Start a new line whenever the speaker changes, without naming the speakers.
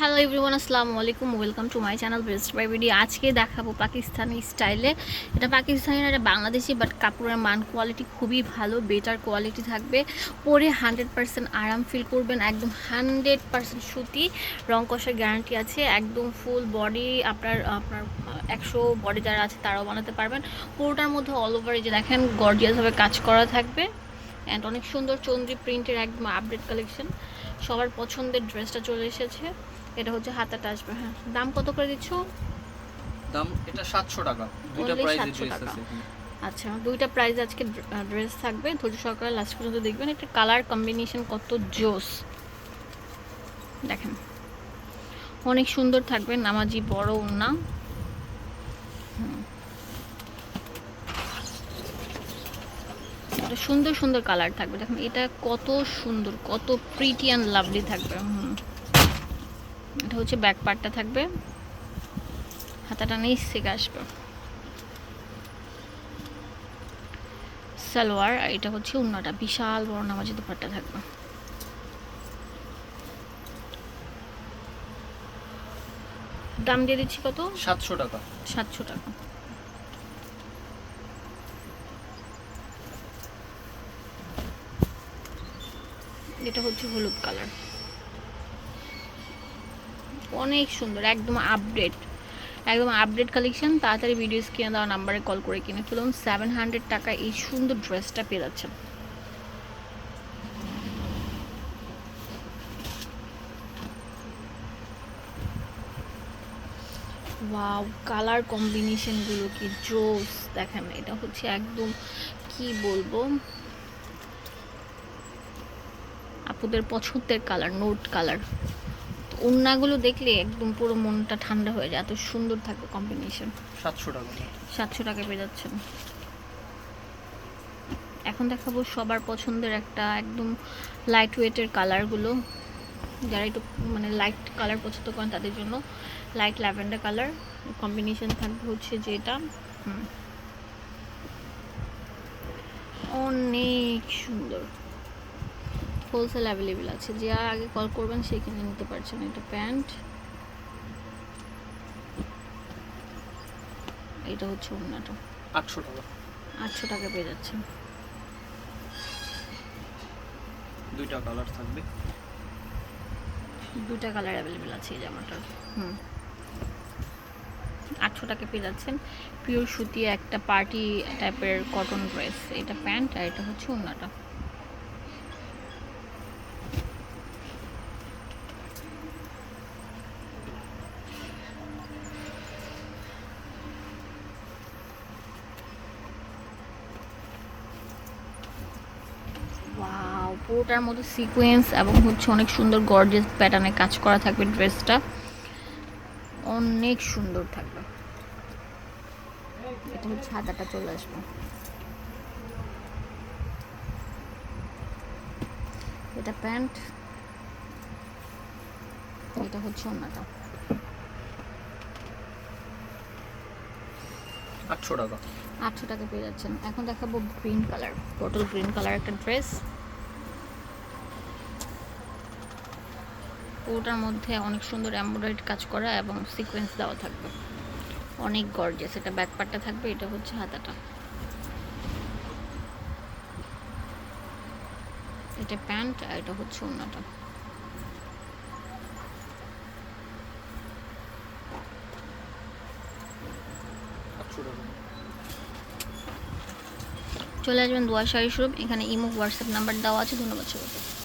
Hello everyone আসসালামু আলাইকুম welcome to my channel best buy video আজকে দেখাবো পাকিস্তানি স্টাইলে। এটা পাকিস্তানি না, এটা বাংলাদেশি বাট কাপড়ের মান কোয়ালিটি খুবই ভালো বেটার কোয়ালিটি থাকবে। পরে হান্ড্রেড পার্সেন্ট আরাম ফিল করবেন, একদম হান্ড্রেড পার্সেন্ট সুতি, রং কষার গ্যারান্টি আছে, একদম ফুল বডি আপনার আপনার একশো বডি যারা আছে তারাও বানাতে পারবেন। পুরোটার মধ্যে অল ওভার এই যে দেখেন গর্জিয়াসভাবে কাজ করা থাকবে। অ্যান্ড অনেক সুন্দর চন্দ্রী প্রিন্টের একদম আপডেট কালেকশন সবার পছন্দের ড্রেসটা চলে এসেছে। এটা হচ্ছে হাতাটা আসবে হ্যাঁ। দাম কত করে দিচ্ছ?
দাম এটা সাতশো টাকা। দুইটা প্রাইস
700।
আছে
আচ্ছা দুইটা প্রাইস আজকে ড্রেস থাকবে। ধৈর্য সহকারে লাস্ট পর্যন্ত দেখবেন। একটা কালার কম্বিনেশন কত জোস। দেখেন। অনেক সুন্দর থাকবে নামাজি বড় না এটা সুন্দর সুন্দর কালার থাকবে। দেখেন এটা কত সুন্দর কত প্রিটি অ্যান্ড লাভলি থাকবে। হুম। হচ্ছে ব্যাক পার্টটা থাকবে। হাতাটা নিচ থেকে আসবে। সালোয়ার আর এটা হচ্ছে অন্যটা বিশাল বড় নামাজি দুপাট্টা থাকবে। দাম দিয়ে দিচ্ছি কত?
সাতশো টাকা।
সাতশো টাকা। এটা হচ্ছে হলুদ কালার অনেক সুন্দর, একদম আপডেট একদম আপডেট কালেকশন তাড়াতাড়ি ভিডিও স্ক্রিনে দেওয়া নাম্বারে কল করে কিনে ফেলুন। সেভেন হান্ড্রেড টাকা এই সুন্দর ড্রেসটা পেয়ে যাচ্ছেন। ওয়াও কালার কম্বিনেশনগুলো কি জোস। দেখেন, এটা হচ্ছে একদম কি বলব? আপুদের পছন্দের কালার নোট কালার ওড়নাগুলো দেখলে একদম পুরো মনটা ঠান্ডা হয়ে যায় এত সুন্দর থাকবে কম্বিনেশন
সাতশো টাকা।
সাতশো টাকা পেয়ে যাচ্ছেন। এখন দেখাবো সবার পছন্দের একটা একদম লাইট ওয়েটের কালারগুলো যারা একটু মানে লাইট কালার পছন্দ করেন তাদের জন্য লাইট ল্যাভেন্ডার কালার কম্বিনেশন থাকবে হচ্ছে যেটা হুম। অনেক সুন্দর। হোলসেল অ্যাভেলেবেল আছে। যে আগে কল করবেন সে কিনে নিতে পারছেন এটা প্যান্ট। এটা হচ্ছে ওড়নাটা।
আটশো টাকা।
আটশো টাকা পেয়ে যাচ্ছেন
দুইটা কালার থাকবে।
দুটা কালার অ্যাভেলেবেল আছে এই জামাটার। হুম। আটশো টাকা পেয়ে যাচ্ছেন। পিওর সুতি একটা পার্টি টাইপের কটন ড্রেস এটা প্যান্ট আর এটা হচ্ছে ওড়নাটা। ওয়াও পুরোটার মধ্যে সিকোয়েন্স এবং হচ্ছে অনেক সুন্দর গর্জিয়াস প্যাটার্নে কাজ করা থাকবে ড্রেসটা অনেক সুন্দর থাকবে। এটা হচ্ছে হাতাটা চলে আসবে। এটা প্যান্ট। এটা হচ্ছে অন্যটা
আটশো টাকা।
আটশো টাকা পেয়ে যাচ্ছেন। এখন দেখাবো green colour total green colour একটা ড্রেস ওটার মধ্যে অনেক সুন্দর এমব্রয়ডারি কাজ করা এবং সিকোয়েন্স দেওয়া থাকবে। অনেক গর্জিয়াস এটা ব্যাক পার্টটা থাকবে, এটা হচ্ছে হাতাটা। এটা প্যান্ট আর এটা হচ্ছে অন্যটা চলে আসবেন দোয়া শাড়ি শোরুম এখানে ইমো হোয়াটসঅ্যাপ নাম্বার দেওয়া আছে ধন্যবাদ সবাইকে।